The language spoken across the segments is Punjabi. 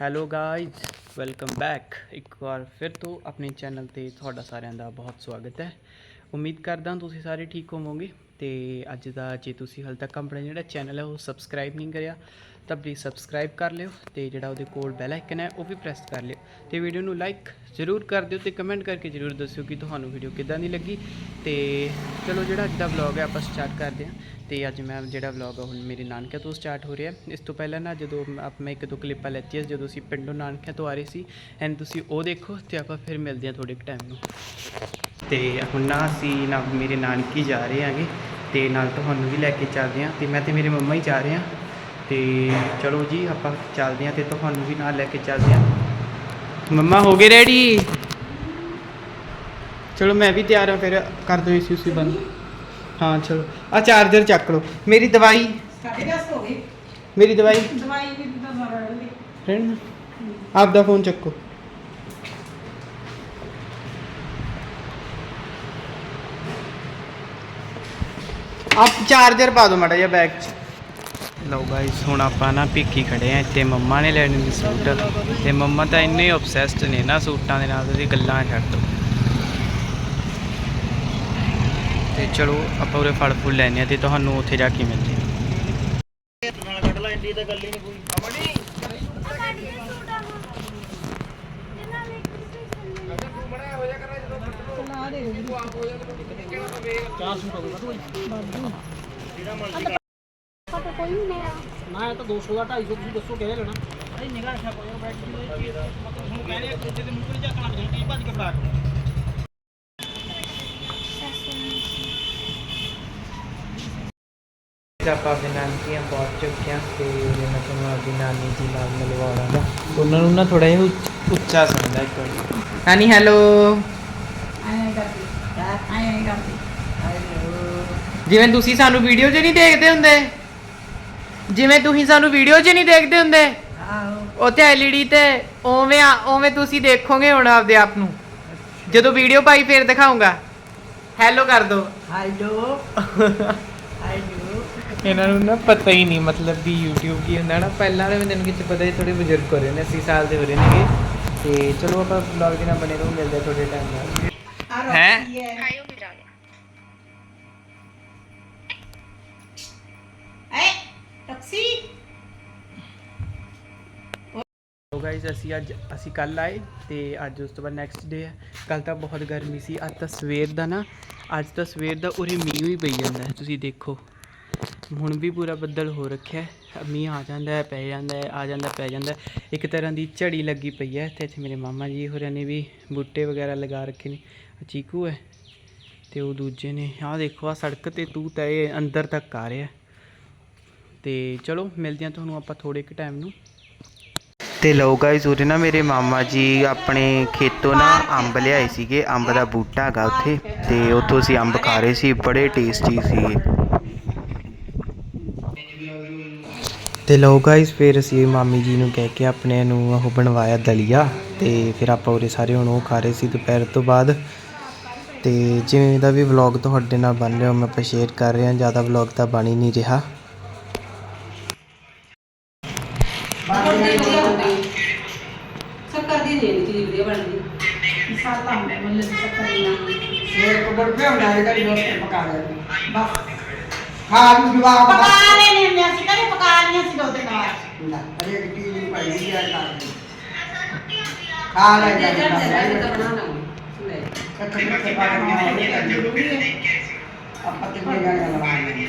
ਹੈਲੋ ਗਾਇਜ਼ ਵੈਲਕਮ ਬੈਕ ਇੱਕ ਵਾਰ ਫਿਰ ਤੋਂ ਆਪਣੇ ਚੈਨਲ ਤੇ ਤੁਹਾਡਾ ਸਾਰਿਆਂ ਦਾ ਬਹੁਤ ਸਵਾਗਤ ਹੈ। ਉਮੀਦ ਕਰਦਾ ਤੁਸੀਂ ਸਾਰੇ ਠੀਕ ਹੋਵੋਗੇ ਤੇ ਅੱਜ ਦਾ ਜੇ ਤੁਸੀਂ ਹਾਲੇ ਤੱਕ ਆਪਣਾ ਜਿਹੜਾ ਚੈਨਲ ਹੈ ਉਹ ਸਬਸਕ੍ਰਾਈਬ ਨਹੀਂ ਕਰਿਆ, ਤਾਂ ਪਲੀਜ਼ ਸਬਸਕ੍ਰਾਈਬ ਕਰ ਲਿਓ ਤੇ ਜਿਹੜਾ ਉਹਦੇ ਕੋਲ ਬੈਲ ਆਈਕਨ ਹੈ ਉਹ ਵੀ ਪ੍ਰੈਸ ਕਰ ਲਿਓ ਤੇ ਵੀਡੀਓ ਨੂੰ ਲਾਈਕ ਜ਼ਰੂਰ ਕਰ ਦਿਓ ਤੇ ਕਮੈਂਟ ਕਰਕੇ ਜ਼ਰੂਰ ਦੱਸਿਓ ਕਿ ਤੁਹਾਨੂੰ ਵੀਡੀਓ ਕਿੱਦਾਂ ਦੀ ਲੱਗੀ ਤੇ ਚਲੋ ਜਿਹੜਾ ਅੱਜ ਦਾ ਵਲੌਗ ਹੈ ਆਪਾਂ ਸਟਾਰਟ ਕਰਦੇ ਹਾਂ ਤੇ ਅੱਜ ਮੈਂ ਜਿਹੜਾ ਵਲੌਗ ਹੈ ਹੁਣ ਮੇਰੇ ਨਾਨਕਿਆਂ ਤੋਂ ਸਟਾਰਟ ਹੋ ਰਿਹਾ। ਇਸ ਤੋਂ ਪਹਿਲਾਂ ਨਾ ਜਦੋਂ ਆਪ ਮੈਂ ਇੱਕ ਦੋ ਕਲਿੱਪਾਂ ਲੈਤੀਆਂ ਜਦੋਂ ਅਸੀਂ ਪਿੰਡੋਂ ਨਾਨਕਿਆਂ ਤੋਂ ਆ ਰਹੇ ਸੀ ਐਂਡ ਤੁਸੀਂ ਉਹ ਦੇਖੋ ਤੇ ਆਪਾਂ ਫਿਰ ਮਿਲਦੇ ਹਾਂ ਥੋੜੇ ਕੁ ਟਾਈਮ ਨੂੰ। ਤੇ ਹੁਣ ਨਾ ਅਸੀਂ ਨਾ ਮੇਰੇ ਨਾਨਕੀ ਜਾ ਰਹੇ ਹਾਂਗੇ ਤੇ ਨਾਲ ਤੁਹਾਨੂੰ ਵੀ ਲੈ ਕੇ ਚੱਲਦੇ ਹਾਂ ਤੇ ਮੈਂ ਤੇ ਮੇਰੇ ਮੰਮਾ ਹੀ ਜਾ ਰਹੇ ਹਾਂ। ਤੇ ਚਲੋ ਜੀ ਆਪਾਂ ਚੱਲਦੇ ਹਾਂ ਤੇ ਤੁਹਾਨੂੰ ਵੀ ਨਾਲ ਲੈ ਕੇ ਚੱਲਦੇ ਹਾਂ। ਮੰਮਾ ਹੋ ਗਏ ਰੈਡੀ ਚਲੋ ਮੈਂ ਵੀ ਤਿਆਰ ਹਾਂ ਫਿਰ ਕਰ ਦਿਓ ਇਸੀ ਉਸੇ ਬੰਦ। ਹਾਂ ਚਲੋ। ਆ ਚਾਰਜਰ ਚੱਕ ਲਓ। ਮੇਰੀ ਦਵਾਈ ਸਾਢੇ ਦਸ ਹੋ ਗਏ। ਮੇਰੀ ਦਵਾਈ ਦਵਾਈ ਵੀ ਤਾਂ ਮਾਰਾ ਰਹੀ ਰਹਿਣ ਆਪ ਦਾ ਫੋਨ ਚੱਕੋ। ਆਪ ਚਾਰਜਰ ਪਾ ਦਿਓ ਮਾੜਾ ਜਿਹਾ ਬੈਗ 'ਚ। ਲਓ ਗਾਇਸ ਹੁਣ ਆਪਾਂ ਨਾ ਭਿੱਖੀ ਖੜੇ ਆ ਇੱਥੇ ਮੰਮਾ ਨੇ ਲੈਣੇ ਨੇ ਸੂਟ। ਤੇ ਮੰਮਾ ਤਾਂ ਇੰਨੇ ਆਬਸੈਸਡ ਨੇ ਨਾ ਸੂਟਾਂ ਦੇ ਨਾਲ ਉਹਦੀ ਗੱਲਾਂ ਛੱਡ ਦੋ ਤੇ ਚਲੋ ਆਪਾਂ ਉਰੇ ਫਲ ਫੁੱਲ ਲੈਣੇ ਆ ਤੇ ਤੁਹਾਨੂੰ ਉੱਥੇ ਜਾ ਕੇ ਮਿਲਦੇ ਹਾਂ ਚਲਾ ਦੇ ਕੋਈ ਨਹੀਂ ਮੇਰਾ ਨਾ ਇਹ ਤਾਂ 200 ਦਾ 250 ਤੁਸੀਂ ਦੱਸੋ ਕਿਹੜੇ ਲੈਣਾ। ਅਰੇ ਨਿਗਾਹ ਰੱਖਿਆ ਕੋਈ ਬੈਠ ਕੇ ਮਤਲਬ ਤੁਹਾਨੂੰ ਕਹਿ ਰਿਹਾ ਕਿ ਜਿਹਦੇ ਮੂੰਹ ਤੇ ਝਾਕਣਾ ਭੱਜ ਕੇ ਫੜਾ ਆਪਾਂ ਆਪਣੇ ਨਾਨਕੀਆਂ ਪਹੁੰਚ ਚੁੱਕੇ ਹਾਂ ਤੇ ਮੈਂ ਤੁਹਾਨੂੰ ਆਪਣੀ ਨਾਨੀ ਜੀ ਨਾਲ ਮਿਲਵਾਉਣਾ ਉਹਨਾਂ ਨੂੰ ਨਾ ਥੋੜਾ ਜਿਹਾ ਉੱਚ- ਸੁਣਦਾ ਇੱਕ ਵਾਰੀ। ਨਾਨੀ ਹੈਲੋ। ਆਏ ਕਰਦੀ ਆਏ ਕਰਦੀ ਜਿਵੇਂ ਤੁਸੀਂ ਸਾਨੂੰ ਵੀਡੀਓ 'ਚ ਨਹੀਂ ਦੇਖਦੇ ਹੁੰਦੇ ਜਿਵੇਂ ਤੁਸੀਂ ਸਾਨੂੰ ਵੀਡੀਓ 'ਚ ਨਹੀਂ ਦੇਖਦੇ ਹੁੰਦੇ ਉੱਥੇ ਐਲਈਡੀ ਤੇ ਓਵੇਂ ਆ- ਓਵੇਂ ਤੁਸੀਂ ਦੇਖੋਗੇ ਹੁਣ ਆਪਦੇ ਆਪ ਨੂੰ। ਜਦੋਂ ਵੀਡੀਓ ਪਾਈ ਫੇਰ ਦਿਖਾਉਂਗਾ ਹੈਲੋ ਕਰ ਦੋ। ਹੈਲੋ ਹੈਲੋ ਇਹਨਾਂ ਨੂੰ ਨਾ ਪਤਾ ਹੀ ਨਹੀਂ ਮਤਲਬ ਵੀ YouTube ਕੀ ਹੁੰਦਾ ਨਾ ਪਹਿਲਾਂ ਵਾਲੇ ਬੰਦੇ ਨੂੰ ਕਿਤੇ ਪਤਾ ਹੀ ਥੋੜੇ ਬਜ਼ੁਰਗ ਹੋ ਰਹੇ ਨੇ 80 ਸਾਲ ਦੇ ਹੋ ਰਹੇ ਨੇਗੇ। ਤੇ ਚਲੋ ਆਪਾਂ ਵਲੌਗ ਦੇ ਨਾਲ ਬਣੇ ਰਹੋ ਮਿਲਦੇ ਆ ਥੋੜੇ ਟਾਈਮ ਨਾਲ। ਹੈਂ? ਰੋਟੀ ਹੈ ਆਇਓ ਮੇਰਾ ਐ ਟੈਕਸੀ? ਸੋ ਗਾਇਸ ਅਸੀਂ ਅੱਜ ਅਸੀਂ ਕੱਲ ਆਏ ਤੇ ਅੱਜ ਉਸ ਤੋਂ ਬਾਅਦ ਨੈਕਸਟ ਡੇ ਹੈ। ਕੱਲ ਤਾਂ ਬਹੁਤ ਗਰਮੀ ਸੀ ਅੱਜ ਤਾਂ ਸਵੇਰ ਦਾ ਨਾ ਅੱਜ ਤਾਂ ਸਵੇਰ ਦਾ ਉਰੇ ਮੀਂਹ ਵੀ ਪਈ ਜਾਂਦਾ ਹੈ ਤੁਸੀਂ ਦੇਖੋ। ਹੁਣ ਵੀ ਪੂਰਾ ਬੱਦਲ ਹੋ ਰੱਖਿਆ ਮੀਂਹ ਆ ਜਾਂਦਾ ਹੈ, ਪੈ ਜਾਂਦਾ ਹੈ, ਆ ਜਾਂਦਾ, ਪੈ ਜਾਂਦਾ ਇੱਕ ਤਰ੍ਹਾਂ ਦੀ ਝੜੀ ਲੱਗੀ ਪਈ ਹੈ ਤੇ ਇੱਥੇ ਮੇਰੇ ਮਾਮਾ ਜੀ ਹੋਰਾਂ ਨੇ ਵੀ ਬੂਟੇ ਵਗੈਰਾ ਲਗਾ ਰੱਖੇ ਨੇ। ਆਹ ਚੀਕੂ ਹੈ ਤੇ ਉਹ ਦੂਜੇ ਨੇ, ਆਹ ਦੇਖੋ ਆ ਸੜਕ ਤੇ ਤੂੰ ਤਾਂ ਇਹ ਅੰਦਰ ਤੱਕ ਆ ਰਿਹਾ। ਤੇ ਚਲੋ, ਮਿਲਦੇ ਹਾਂ ਤੁਹਾਨੂੰ ਆਪਾਂ ਥੋੜੇ ਕੁ ਟਾਈਮ ਨੂੰ। ਤੇ ਲਓ ਗਾਇਸ ਉਰੇ ਨਾ ਮੇਰੇ ਮਾਮਾ ਜੀ ਆਪਣੇ ਖੇਤੋਂ ਨਾ ਅੰਬ ਲਿਆਏ ਸੀਗੇ, ਅੰਬ ਦਾ ਬੂਟਾ ਹੈਗਾ ਉੱਥੇ। ਤੇ ਉੱਥੋਂ ਅਸੀਂ ਅੰਬ ਖਾ ਰਹੇ ਸੀ, ਬੜੇ ਟੇਸਟੀ ਸੀ ਤੇ ਲਓ ਗਾਇਸ ਫਿਰ ਅਸੀਂ ਮਾਮੀ ਜੀ ਨੂੰ ਕਹਿ ਕੇ ਆਪਣੇ ਨੂੰ ਉਹ ਬਣਵਾਇਆ ਦਲੀਆ ਤੇ ਫਿਰ ਆਪਾਂ ਉਰੇ ਸਾਰੇ ਹੁਣ ਉਹ ਖਾ ਰਹੇ ਸੀ ਦੁਪਹਿਰ ਤੋਂ ਬਾਅਦ। ਤੇ ਜਿਵੇਂ ਦਾ ਵੀ ਵਲੌਗ ਤੁਹਾਡੇ ਨਾਲ ਬਣ ਰਿਹਾ ਮੈਂ ਆਪਾਂ ਸ਼ੇਅਰ ਕਰ ਰਿਹਾ ਜ਼ਿਆਦਾ ਵਲੌਗ ਤਾਂ ਬਣ ਹੀ ਨਹੀਂ ਰਿਹਾ। ਸ਼ੱਕਰ ਦੀ ਨਹੀਂ ਚੀਜ਼ ਵਧੀਆ ਬਣਦੀ ਮਸਾਲਾ ਹੁੰਦਾ ਮੱਲੇ ਸ਼ੱਕਰ ਦੀ ਇਹ ਕੁਦਰ ਪਿਆ ਹੁੰਦਾ ਹੈ। ਕਰੀ ਦੋਸਤ ਪਕਾ ਲੈ ਬਸ। ਖਾ ਨੂੰ ਜਵਾਬ। ਪਕਾ ਰਹੇ ਮੈਂ ਅਸੀਂ ਕਦੇ ਪਕਾ ਲਈਆਂ ਸੀ ਦੋ ਤਿੰਨ ਵਾਰ ਹੁੰਦਾ ਹਰੇਕ ਚੀਜ਼ ਨੂੰ ਭਾਈ ਦੀ ਆ ਕਰ ਖਾ ਲੈ ਜਾ ਕੱਟ ਕੱਟ ਕੇ ਪਾ ਕੇ ਜ਼ਰੂਰੀ ਹੈ ਆਪਾਂ ਕਿੰਨੇ ਗਾਣਾ ਲਵਾਉਂਦੇ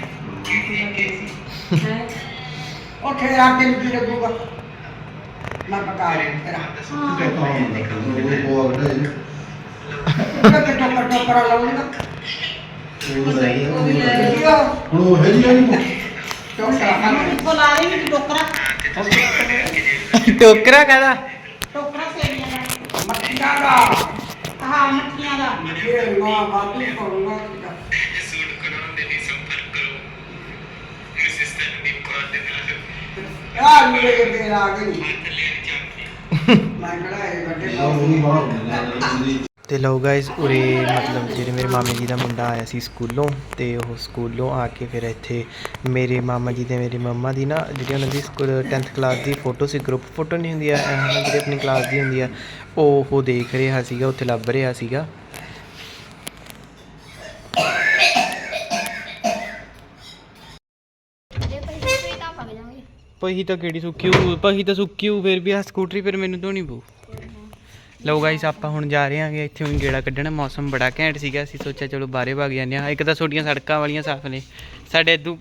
ਉਹ ਖੇਰਾ ਕੇ ਵੀ ਲੱਗੂਗਾ। ਮੈਂ ਪਕਾ ਲਈ ਤੇਰਾ। ਕਿ ਟੋਕਰ ਟੋਕਰ ਲਾਉਂਗਾ ਟੋਕਰ ਖਾ ਬੁਲਾ ਰਹੀ ਵੀ ਟੋਕਰਾ? ਟੋਕਰਾ ਕਹਦਾ? ਟੋਕਰਾ ਸੇਵੀਆਂ ਦਾ। ਮੱਖੀਆਂ ਦਾ। ਹਾਂ ਮੱਠੀਆਂ ਦਾ। ਇਹ ਨਾ ਬਾਤੂ ਕਰੂੰਗਾ ਆ ਮੇਰੇ ਕੇ ਤੇਰਾ ਆ ਗਈ। ਮੈਂ ਕਿਹੜਾ ਇਹ ਵੱਡੇ ਤੇ ਲਓ ਗਾਇਸ ਉਰੇ ਮਤਲਬ ਜਿਹੜੇ ਮੇਰੇ ਮਾਮੇ ਜੀ ਦਾ ਮੁੰਡਾ ਆਇਆ ਸੀ ਸਕੂਲੋਂ ਤੇ ਉਹ ਸਕੂਲੋਂ ਆ ਕੇ ਫਿਰ ਇੱਥੇ ਮੇਰੇ ਮਾਮਾ ਜੀ ਤੇ ਮੇਰੀ ਮੰਮਾ ਦੀ ਨਾ ਜਿਹੜੀ ਉਹਨਾਂ ਦੀ 10th ਕਲਾਸ ਦੀ ਫੋਟੋ ਸੀ ਗਰੁੱਪ ਫੋਟੋ ਨਹੀਂ ਹੁੰਦੀ ਆ ਐਂ ਨਾ ਜਿਹੜੀ ਆਪਣੀ ਕਲਾਸ ਦੀ ਹੁੰਦੀ ਆ ਉਹ ਉਹ ਦੇਖ ਰਿਹਾ ਸੀਗਾ ਉੱਥੇ ਲੱਭ ਰਿਹਾ ਸੀਗਾ। ਪਹੀ ਤਾਂ ਕਿਹੜੀ ਸੁੱਕੀ ਹੋਊ ਪਹੀ ਤਾਂ ਸੁੱਕੀ ਹੋਊ ਫਿਰ ਵੀ ਆ ਸਕੂਟਰੀ ਫਿਰ ਮੈਨੂੰ ਧੋਣੀ ਪਊ। ਲਓ ਗਾਈਸ ਆਪਾਂ ਹੁਣ ਜਾ ਰਹੇ ਹਾਂਗੇ ਇੱਥੇ ਹੁਣ ਗੇੜਾ ਕੱਢਣ। ਮੌਸਮ ਬੜਾ ਘੈਂਟ ਸੀਗਾ ਅਸੀਂ ਸੋਚਿਆ ਚਲੋ ਬਾਹਰੇ ਵਗ ਜਾਂਦੇ ਹਾਂ। ਇੱਕ ਤਾਂ ਛੋਟੀਆਂ ਸੜਕਾਂ ਵਾਲੀਆਂ ਸਾਫ਼ ਨੇ। ਸਾਡੇ ਇਦੋਂ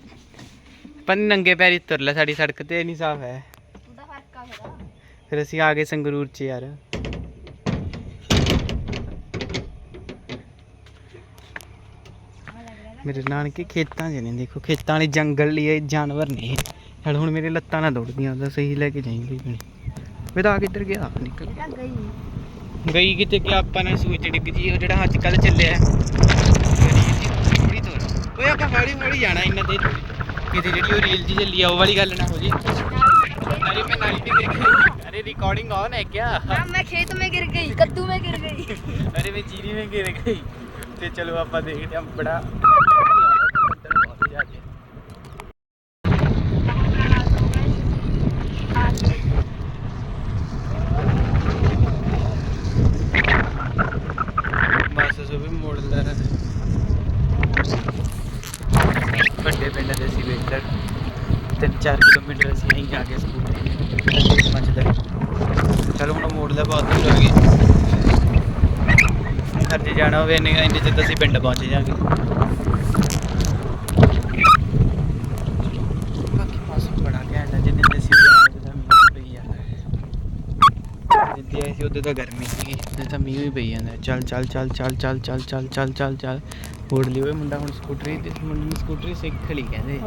ਪਨ ਨੰਗੇ ਪੈਰੀ ਤੁਰ ਲੈ ਸਾਡੀ ਸੜਕ ਤੇ ਨਹੀਂ ਸਾਫ਼ ਹੈ। ਫਿਰ ਅਸੀਂ ਆ ਗਏ ਸੰਗਰੂਰ ਚ ਯਾਰ। ਮੇਰੇ ਨਾਨਕੇ ਖੇਤਾਂ 'ਚ ਨੇ ਦੇਖੋ ਖੇਤਾਂ ਵਾਲੇ ਜੰਗਲ ਲਈ ਜਾਨਵਰ ਨੇ। ਚੱਲ ਹੁਣ ਮੇਰੇ ਲੱਤਾਂ ਨਾ ਦੌੜਦੀਆਂ ਉਹਦਾ ਸਹੀ ਲੈ ਕੇ ਜਾਈਂਗੇ ਬਣੀ ਵੇ ਤਾਂ ਕਿੱਧਰ ਗਿਆ? ਨਿਕਲ। ਗਈ। ਗਈ ਕਿਤੇ ਕਿ ਆਪਾਂ ਨੇ ਸੂਚ ਡਿੱਗ ਜੀ ਉਹ ਜਿਹੜਾ ਅੱਜ ਕੱਲ ਚੱਲਿਆ ਹੈ। ਥੋੜੀ ਤੋਰ ਓਏ ਆਪਾਂ ਹੌਲੀ ਹੌਲੀ ਜਾਣਾ ਇੰਨਾ ਦੇ ਕਿਤੇ ਜਿਹੜੀ ਉਹ ਰੀਲ ਜੀ ਚੱਲੀ ਆ ਉਹ ਵਾਲੀ ਗੱਲ ਨਾ ਹੋ ਜੇ ਅਰੇ ਮੈਂ ਨਾਲੀ ਤੇ ਗਿਰ ਗਈ ਅਰੇ रिकॉर्डिंग ऑन है क्या हाँ मैं खेत में गिर गई कद्दू में गिर गई अरे मैं चीनी में गिर गई ਤੇ ਚਲੋ ਆਪਾਂ ਦੇਖਦੇ ਹਾਂ ਬੜਾ ਹੋਵੇ ਇੰਨੇ ਇੰਨੇ ਚਿਰ ਅਸੀਂ ਪਿੰਡ ਪਹੁੰਚ ਜਾਗੇ ਚੱਲ ਚੱਲ ਚੱਲ ਚੱਲ ਚੱਲ ਚੱਲ ਚੱਲ ਚੱਲ ਚੱਲ ਚੱਲ। ਫੋੜ ਲਈ ਮੁੰਡਾ ਹੁਣ ਸਕੂਟਰੀ ਤੇ ਮੁੰਡੇ ਨੂੰ ਸਕੂਟਰੀ ਸਿੱਖ ਲਈ ਕਹਿੰਦੇ।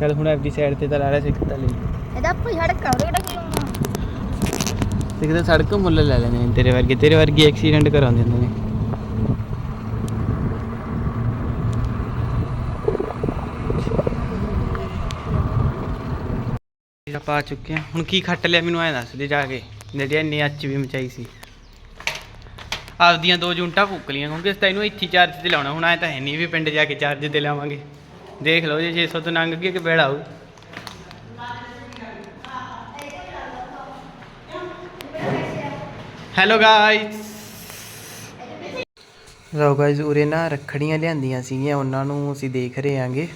ਚੱਲ ਹੁਣ ਐਫਡੀ ਸਾਈਡ ਤੇ ਤਾਂ ਲਾ ਰਿਹਾ ਸਿੱਖ ਤਾਂ ਲਈ। ਇਹਦਾ ਕੋਈ ਹੜਕ ਕਰ ਰਿਹਾ ਕੋਈ ਆਉਣਾ ਸਿੱਖਦੇ ਸੜਕ ਮੁੱਲ ਲੈ ਲੈਂਦੇ ਨੇ ਤੇਰੇ ਵਰਗੇ ਤੇਰੇ ਵਰਗੇ ਐਕਸੀਡੈਂਟ ਕਰਾਉਂਦੇ ਹੁੰਦੇ ਨੇ। ਆਪਾਂ ਆ ਚੁੱਕੇ ਹਾਂ ਹੁਣ ਕੀ ਖੱਟ ਲਿਆ ਮੈਨੂੰ ਐ ਦੱਸ ਦੇ ਜਾ ਕੇ। ਜਿਹੜੀ ਇੰਨੀ ਅੱਚ ਵੀ ਮਚਾਈ ਸੀ। ਆਪਦੀਆਂ ਦੋ ਜੁੰਟਾਂ ਫੂਕ ਲੀਆਂ, ਕਿਉਂਕਿ ਅਸੀਂ ਤਾਂ ਇਹਨੂੰ ਇੱਥੇ ਚਾਰਜ ਤੇ ਲਾਉਣਾ। ਹੁਣ ਐ ਤਾਂ ਹੈ ਨਹੀਂ ਵੀ ਪਿੰਡ ਜਾ ਕੇ ਚਾਰਜ ਤੇ ਲਾਵਾਂਗੇ। ਦੇਖ ਲਓ ਜੇ 600 ਤੋਂ ਲੰਘ ਗਏ ਕਿ ਬੇੜਾ ਆਊ। ਹੈਲੋ ਗਾਇਸ ਲਓ ਗਾਇਸ ਉਰੇ ਨਾ ਰੱਖੜੀਆਂ ਲਿਆਂਦੀਆਂ ਸੀਗੀਆਂ। ਉਹਨਾਂ ਨੂੰ ਅਸੀਂ ਦੇਖ ਰਹੇ ਆਂਗੇ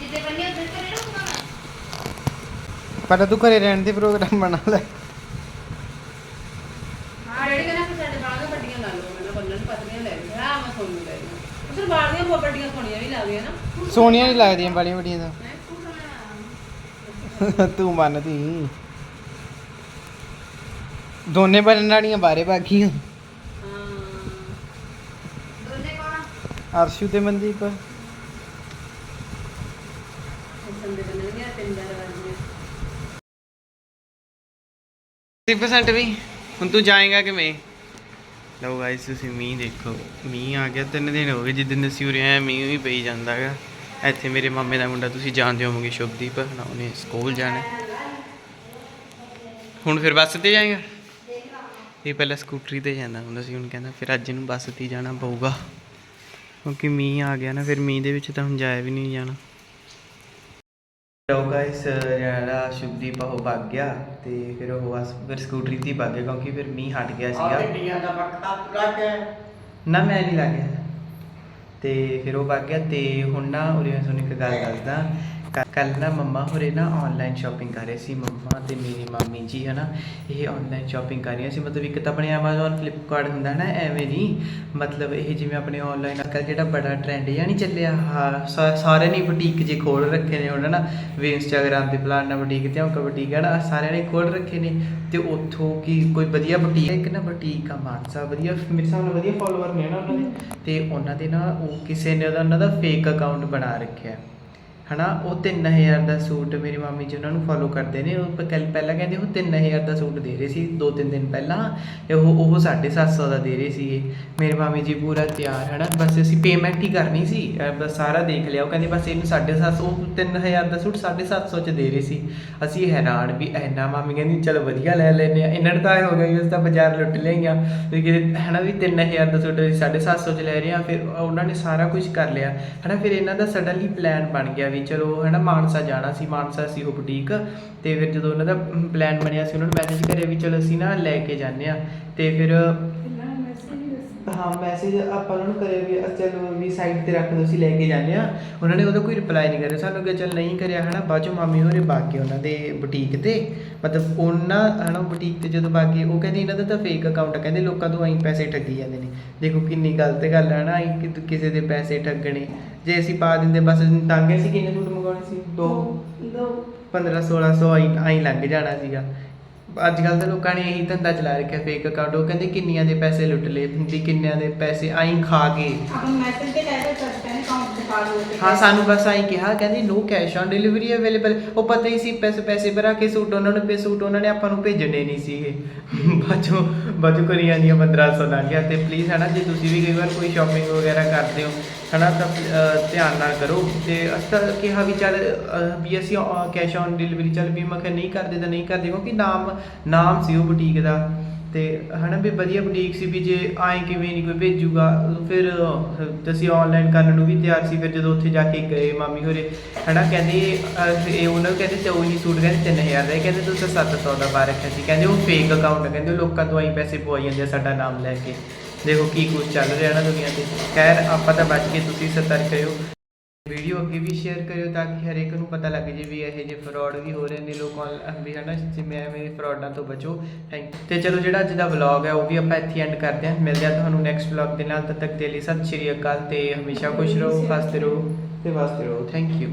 ਜਿੱਦੇ ਬੰਨੇ ਉਧਰ ਕਰੇ ਰੁਕਣਾ ਪਰ ਤੂੰ ਘਰੇ ਰਹਿਣ ਦੇ ਪ੍ਰੋਗਰਾਮ ਬਣਾ ਲੈ। ਹਾਂ ਰੇੜੀ ਕਹਿੰਦਾ ਕਿ ਸਾਡੇ ਬਾਹਾਂ ਵੱਡੀਆਂ ਲਾ ਲਓ ਮੈਂ ਬੰਨਣ ਪਤਲੀਆਂ ਲੈ ਲਈ ਹਾਂ ਮੈਂ ਸੋਨੂੰ ਲੈ ਲਈ ਉਸਰ ਬਾਹਰ ਦੀਆਂ ਬਹੁਤ ਵੱਡੀਆਂ ਸੋਹਣੀਆਂ ਵੀ ਲੱਗਦੀਆਂ ਨਾ। ਸੋਹਣੀਆਂ ਨਹੀਂ ਲੱਗਦੀਆਂ ਬੜੀਆਂ ਵੱਡੀਆਂ ਤਾਂ। ਤੂੰ ਮੰਨਦੀ ਦੋਨੇ ਬਣਨ ਵਾਲੀਆਂ ਬਾਰੇ ਬਾਕੀਆਂ ਹਾਂ। ਦੋਨੇ ਕੋਣ? ਅਰਸ਼ੂ ਤੇ ਮਨਦੀਪ ਸੰਦੇ ਬੰਨਣਗੀਆਂ ਤਿੰਨ ਚਾਰ ਵਾਰੀਆਂ 30% ਵੀ? ਹੁਣ ਤੂੰ ਜਾਏਗਾ ਕਿਵੇਂ? ਲਓ ਗਾਇਸ ਤੁਸੀਂ ਮੀਂਹ ਦੇਖੋ। ਮੀਂਹ ਆ ਗਿਆ, ਤਿੰਨ ਦਿਨ ਹੋ ਗਏ ਜਿੱਦਣ ਅਸੀਂ ਉਰੇ ਆਏ ਮੀਂਹ ਵੀ ਪਈ ਜਾਂਦਾ ਹੈਗਾ। ਇੱਥੇ ਮੇਰੇ ਮਾਮੇ ਦਾ ਮੁੰਡਾ, ਤੁਸੀਂ ਜਾਣਦੇ ਹੋਵੋਗੇ ਸ਼ੁਭਦੀਪ, ਨਾ ਉਹਨੇ ਸਕੂਲ ਜਾਣਾ। ਹੁਣ ਫਿਰ ਬੱਸ ਤੇ ਜਾਏਗਾ? ਇਹ ਪਹਿਲਾਂ ਸਕੂਟਰੀ ਤੇ ਜਾਂਦਾ ਹੁੰਦਾ ਸੀ, ਹੁਣ ਕਹਿੰਦਾ ਫਿਰ ਅੱਜ ਨੂੰ ਬੱਸ ਤੇ ਜਾਣਾ ਪਊਗਾ। ਕਿਉਂਕਿ ਮੀਂਹ ਆ ਗਿਆ ਨਾ, ਫਿਰ ਮੀਂਹ ਦੇ ਵਿੱਚ ਤਾਂ ਹੁਣ ਜਾਇਆ ਵੀ ਨਹੀਂ ਜਾਣਾ। ਲੋ ਗਾਇਸ ਜਿਹੜਾ ਸ਼ੁਭਦੀਪ ਉਹ ਭੱਗ ਗਿਆ ਤੇ ਫਿਰ ਉਹ ਬਸ ਫਿਰ ਸਕੂਟਰੀ ਤੇ ਹੀ ਭੱਗ ਗਿਆ ਕਿਉਂਕਿ ਫਿਰ ਮੀਂਹ ਹਟ ਗਿਆ ਸੀਗਾ। ਗੱਡੀਆਂ ਦਾ ਪੱਕਾ ਪੂਰਾ ਕੇ ਨਾ ਮੈਂ ਨਹੀਂ ਲੱਗਿਆ ਤੇ ਫਿਰ ਉਹ ਭੱਗ ਗਿਆ ਤੇ ਹੁਣ ਨਾ ਉਰੇ ਮੈਂ ਤੁਹਾਨੂੰ ਇੱਕ ਗੱਲ ਦੱਸਦਾ। ਕੱਲ ਨਾ ਮੰਮਾ ਹੋਰੇ ਨਾ ਆਨਲਾਈਨ ਸ਼ਾਪਿੰਗ ਕਰ ਰਹੇ ਸੀ। ਮੰਮਾ ਤੇ ਮੇਰੀ ਮਾਮੀ ਜੀ, ਹਨਾ? ਇਹ ਆਨਲਾਈਨ ਸ਼ਾਪਿੰਗ ਕਰ ਰਹੀਆਂ ਸੀ। ਮਤਲਬ ਇੱਕ ਤਾਂ ਆਪਣੇ Amazon, Flipkart ਹੁੰਦਾ ਨਾ, ਐਵੇਂ ਨਹੀਂ। ਮਤਲਬ ਇਹ ਜਿਵੇਂ ਆਪਣੇ ਆਨਲਾਈਨ ਅੱਜਕੱਲ ਜਿਹੜਾ ਬੜਾ ਟ੍ਰੈਂਡ ਜਾਂ ਨਹੀਂ ਚੱਲਿਆ। ਹਾਂ, ਸਾ- ਸਾਰਿਆਂ ਨੇ ਬੁਟੀਕ ਜੇ ਖੋਲ ਰੱਖੇ ਨੇ ਉਹਨਾਂ ਨਾ ਵੀ ਇੰਸਟਾਗ੍ਰam ਤੇ ਫਲਾਣਾ ਬੁਟੀਕ ਤੇ ਉਹ ਬੁਟੀਕ ਹੈ ਨਾ ਸਾਰਿਆਂ ਨੇ ਖੋਲ ਰੱਖੇ ਨੇ। ਤੇ ਉੱਥੋਂ ਕੀ ਕੋਈ ਵਧੀਆ ਬੁਟੀਕ ਇੱਕ ਨਾ ਬੁਟੀਕ ਆ, ਮਾਨਸਾ ਵਧੀਆ, ਮੇਰੇ ਹਿਸਾਬ ਨਾਲ ਵਧੀਆ ਫਾਲੋਅਰ ਨੇ ਨਾ ਉਹਨਾਂ ਦੇ। ਤੇ ਉਹਨਾਂ ਦੇ ਨਾ ਉਹ ਕਿਸੇ ਨੇ ਉਹਦਾ ਉਹਨਾਂ ਦਾ ਫੇਕ ਅਕਾਊਂਟ ਬਣਾ ਰੱਖਿਆ। ਹਨਾ, ਉਹ 3000 ਦਾ ਸੂਟ ਮੇਰੇ ਮਾਮੀ ਜੀ ਉਹਨਾਂ ਨੂੰ ਫੋਲੋ ਕਰਦੇ ਨੇ, ਉਹ ਪ- ਪਹਿਲਾਂ ਕਹਿੰਦੇ ਉਹ 3000 ਦਾ ਸੂਟ ਦੇ ਰਹੇ ਸੀ ਦੋ ਤਿੰਨ ਦਿਨ ਪਹਿਲਾਂ ਤੇ ਉਹ ਉਹ 750 ਦਾ ਦੇ ਰਹੇ ਸੀਗੇ। ਮੇਰੇ ਮਾਮੀ ਜੀ ਪੂਰਾ ਤਿਆਰ, ਹਨਾ, ਬਸ ਅਸੀਂ ਪੇਮੈਂਟ ਹੀ ਕਰਨੀ ਸੀ ਬਸ ਸਾਰਾ ਦੇਖ ਲਿਆ, ਉਹ ਕਹਿੰਦੇ ਬਸ ਇਹਨੂੰ 750 ਉਹ 3000 ਦਾ ਸੂਟ 750 ਚ ਦੇ ਰਹੇ ਸੀ। ਅਸੀਂ ਹੈਰਾਨ ਵੀ ਐਨਾ ਮਾਮੀ ਕਹਿੰਦੀ ਚਲੋ ਵਧੀਆ ਲੈ ਲੈਨੇ ਆ ਇਹਨਾਂ ਨੂੰ ਹੋ ਗਿਆ ਵੀ ਅਸੀਂ ਤਾਂ ਬਾਜ਼ਾਰ ਲੁੱਟ ਲਈਆਂ। ਵੀ ਕਿਤੇ, ਹਨਾ, ਵੀ 3000 ਦਾ ਸੂਟ ਅਸੀਂ 750 ਚ ਲੈ ਰਹੇ ਆ ਫਿਰ ਉਹਨਾਂ ਨੇ ਸਾਰਾ ਕੁਝ ਕਰ ਲਿਆ। ਹਨਾ, ਫਿਰ ਇਹਨਾਂ ਦਾ ਸਡਨਲੀ ਪਲਾਨ ਬਣ ਗਿਆ ਵੀ ਚਲੋ ਹਨਾ ਮਾਨਸਾ ਜਾਣਾ ਸੀ, ਮਾਨਸਾ ਸੀ ਉਹ ਬੁਟੀਕ ਤੇ ਫਿਰ ਜਦੋਂ ਉਹਨਾਂ ਦਾ ਪਲਾਨ ਬਣਿਆ ਸੀ, ਉਹਨਾਂ ਨੂੰ ਮੈਸੇਜ ਕਰਿਆ ਵੀ ਚਲੋ ਅਸੀਂ ਨਾ ਲੈ ਕੇ ਜਾਂਦੇ ਆ ਤੇ ਫਿਰ ਹਾਂ ਮੈਸੇਜ ਆਪਾਂ ਉਹਨਾਂ ਨੂੰ ਕਰਿਆ ਵੀ ਚਲੋ ਵੀ ਸਾਈਡ ਤੇ ਰੱਖ ਦੋ ਅਸੀਂ ਲੈ ਕੇ ਜਾਂਦੇ ਆ ਉਹਨਾਂ ਨੇ ਉਹਦਾ ਕੋਈ ਰਿਪਲਾਈ ਨਹੀਂ ਕਰਿਆ। ਸਾਨੂੰ ਕਿਹਾ ਚੱਲ ਨਹੀਂ ਕਰਿਆ ਹਨਾ ਬਾਅਦ ਮਾਮੀ ਹੋਰੇ ਬਾਕੀ ਉਹਨਾਂ ਦੇ ਬੁਟੀਕ ਤੇ। ਮਤਲਬ ਉਹਨਾਂ ਹਨਾ ਬੁਟੀਕ ਤੇ ਜਦੋਂ ਬਾਕੀ ਉਹ ਕਹਿੰਦੇ ਇਹਨਾਂ ਦਾ ਤਾਂ ਫੇਕ ਅਕਾਊਂਟ ਕਹਿੰਦੇ ਲੋਕਾਂ ਤੋਂ ਐਂ ਪੈਸੇ ਠੱਗੀ ਜਾਂਦੇ ਨੇ। ਦੇਖੋ ਕਿੰਨੀ ਗਲਤ ਗੱਲ ਹੈ ਨਾ ਐਂ ਕਿ ਕਿਸੇ ਦੇ ਪੈਸੇ ਠੱਗਣੇ। ਜੇ ਅਸੀਂ ਪਾ ਦਿੰਦੇ ਬਸ ਤਾਂਗੇ ਸੀ ਕਿੰਨੇ ਸੂਟ ਮੰਗਾਉਣੇ ਸੀ? ਦੋ। 15 1600 ਆਈ ਆਈ ਲੰਘ ਜਾਣਾ ਸੀਗਾ। ਅੱਜ ਕੱਲ ਤਾਂ ਲੋਕਾਂ ਨੇ ਇਹੀ ਧੰਦਾ ਚਲਾ ਰੱਖਿਆ ਫੇਕ ਅਕਾਊਂਟ ਉਹ ਕਹਿੰਦੇ ਕਿੰਨੀਆਂ ਦੇ ਪੈਸੇ ਲੁੱਟ ਲਏ ਵੀ ਕਿੰਨਿਆਂ ਦੇ ਪੈਸੇ ਆਈ ਖਾ ਕੇ ਆਪਾਂ ਮੈਸੇਜ ਤੇ ਕਹਿ ਦਿੱਤਾ ਸੀ ਕਹਿੰਦੇ ਅਕਾਊਂਟ ਦਿਖਾ ਦਿਓ ਤੇ ਹਾਂ ਸਾਨੂੰ ਬਸ ਆਈ ਕਿਹਾ ਕਹਿੰਦੀ no cash on delivery available ਉਹ ਪਤਾ ਹੀ ਸੀ ਪੈਸੇ ਪੈਸੇ ਭਰਾ ਕੇ ਸੂਟ ਉਹਨਾਂ ਨੂੰ ਪੇ ਸੂਟ ਉਹਨਾਂ ਨੇ ਆਪਾਂ ਨੂੰ ਭੇਜਣੇ ਨਹੀਂ ਸੀਗੇ। ਬਾਜੋ ਬਾਜੋ ਕਰੀ ਜਾਂਦੀਆਂ 1500 ਨਾਲ ਗਿਆ ਤੇ ਪਲੀਜ਼ ਹਨਾ ਜੇ ਤੁਸੀਂ ਵੀ ਕਈ ਵਾਰ ਕੋਈ ਸ਼ਾਪਿੰਗ ਵਗੈਰਾ ਕਰਦੇ ਹੋ ਹਨਾ ਤਾਂ ਧਿਆਨ ਨਾਲ ਕਰੋ। ਤੇ ਅਸੀਂ ਤਾਂ ਕਿਹਾ ਵੀ ਚੱਲ ਵੀ ਅਸੀਂ ਕੈਸ਼ ਔਨ ਡਿਲੀਵਰੀ ਚੱਲ ਵੀ ਮੈਂ ਕਿਹਾ ਨਹੀਂ ਕਰਦੇ ਤਾਂ ਨਹੀਂ ਕਰਦੇ ਕਿਉਂਕਿ ਨਾਮ ਨਾਮ ਸੀ ਉਹ ਬੁਟੀਕ ਦਾ। ਤੇ ਹਨਾ ਵੀ ਵਧੀਆ ਬੁਟੀਕ ਸੀ ਵੀ ਜੇ ਆਏ ਕਿਵੇਂ ਨਹੀਂ ਕੋਈ ਭੇਜੂਗਾ ਫਿਰ ਅਹ, ਅਸੀਂ ਆਨਲਾਈਨ ਕਰਨ ਨੂੰ ਵੀ ਤਿਆਰ ਸੀ ਫਿਰ ਜਦੋਂ ਉੱਥੇ ਜਾ ਕੇ ਗਏ ਮਾਮੀ ਹੋਰੇ ਹਨਾ ਕਹਿੰਦੇ ਇਹ ਉਹਨਾਂ ਨੂੰ ਕਹਿੰਦੇ ਤੇ ਉਹੀ ਸੂਟ ਕਹਿੰਦੇ 3000 ਦਾ ਇਹ ਕਹਿੰਦੇ ਤੁਸੀਂ 700 ਦਾ ਪਾ ਰੱਖਿਆ ਸੀ। ਕਹਿੰਦੇ ਉਹ ਫੇਕ ਅਕਾਊਂਟ ਹੈ ਕਹਿੰਦੇ ਉਹ ਲੋਕਾਂ ਤੋਂ ਆਈ ਪੈਸੇ ਪਵਾਈ ਜਾਂਦੇ ਆ ਸਾਡਾ ਨਾਮ ਲੈ ਕੇ। ਦੇਖੋ ਕੀ ਕੁਝ ਚੱਲ ਰਿਹਾ ਨਾ ਦੁਨੀਆ ਤੇ। ਖੈਰ ਆਪਾਂ ਤਾਂ ਬਚ ਕੇ ਤੁਸੀਂ ਸਤਰਕ ਰਹੋ ਵੀਡੀਓ ਅੱਗੇ ਵੀ ਸ਼ੇਅਰ ਕਰਿਓ ਤਾਂ ਕਿ ਹਰੇਕ ਨੂੰ ਪਤਾ ਲੱਗ ਜੇ ਵੀ ਇਹੋ ਜਿਹੇ ਫਰਾਡ ਵੀ ਹੋ ਰਹੇ ਨੇ ਲੋਕ ਔਨ- ਵੀ ਹਨਾ ਜਿਵੇਂ ਐਵੇਂ ਫਰਾਡਾਂ ਤੋਂ ਬਚੋ। ਥੈਂਕ ਤੇ ਚਲੋ ਜਿਹੜਾ ਅੱਜ ਦਾ ਵਲੌਗ ਹੈ ਉਹ ਵੀ ਆਪਾਂ ਇੱਥੇ ਐਂਡ ਕਰਦੇ ਹਾਂ। ਮਿਲਦੇ ਹਾਂ ਤੁਹਾਨੂੰ ਨੈਕਸਟ ਵਲੌਗ ਦੇ ਨਾਲ। ਤਦ ਤੱਕ ਦੇ ਲਈ ਸਤਿ ਸ਼੍ਰੀ ਅਕਾਲ ਤੇ ਹਮੇਸ਼ਾ ਖੁਸ਼ ਰਹੋ ਹੱਸਦੇ ਰਹੋ ਤੇ ਵਸਦੇ ਰਹੋ। Thank you